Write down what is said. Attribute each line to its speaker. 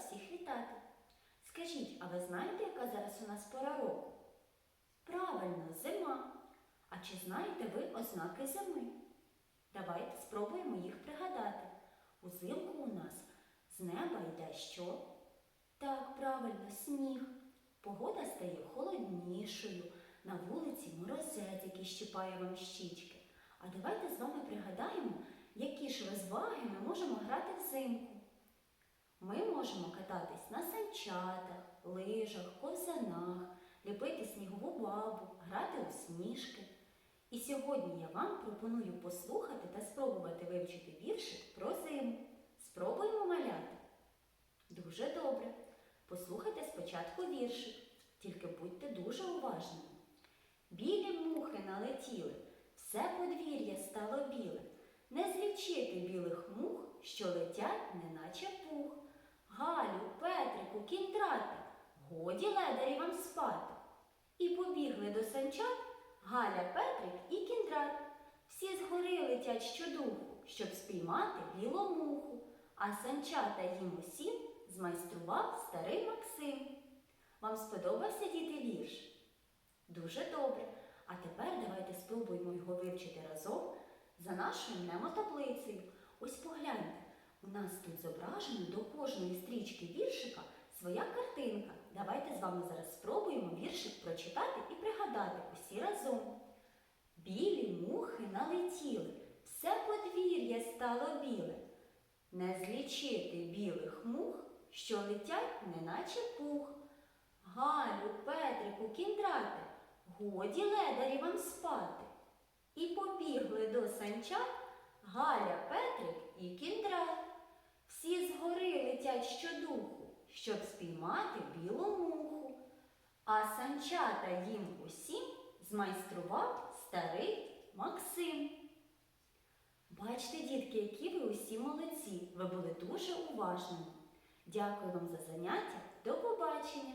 Speaker 1: всіх вітати. Скажіть, а ви знаєте, яка зараз у нас пора року? Правильно, зима. А чи знаєте ви ознаки зими? Давайте спробуємо їх пригадати. Узимку у нас з неба йде що? Так, правильно, сніг. Погода стає холоднішою, на вулиці морозець, який щипає вам щічки. А давайте з вами пригадаємо, які ж розваги ми можемо грати взимку. Можемо кататись на санчатах, лижах, ковзанах, ліпити снігову бабу, грати у сніжки. І сьогодні я вам пропоную послухати та спробувати вивчити віршик про зиму. Спробуємо маляти. Дуже добре. Послухайте спочатку віршик, тільки будьте дуже уважними. Білі мухи налетіли, все подвір'я стало біле. Не злічити білих мух, що летять, неначе пух. Петрику, кіндрати, годі ледарі вам спати. І побігли до санчат Галя, Петрик і кіндрат. Всі згори летять щодуху, щоб спіймати білу муху. А санчата їм усім змайстрував старий Максим. Вам сподобався діти вірш? Дуже добре. А тепер давайте спробуємо його вивчити разом за нашою мнемотаблицею. Ось погляньте, у нас тут зображено до кожної стрічки віршика своя картинка. Давайте з вами зараз спробуємо віршик прочитати і пригадати усі разом. Білі мухи налетіли, все подвір'я стало біле. Не злічити білих мух, що летять, неначе пух. Галю, Петрику, кіндрати, годі ледарі вам спати. І побігли до санчат Галя, Петрик і кіндрат. Всі згори летять щодуху, щоб спіймати білу муху. А санчата їм усім змайстрував старий Максим. Бачите, дітки, які ви усі молодці. Ви були дуже уважними. Дякую вам за заняття. До побачення!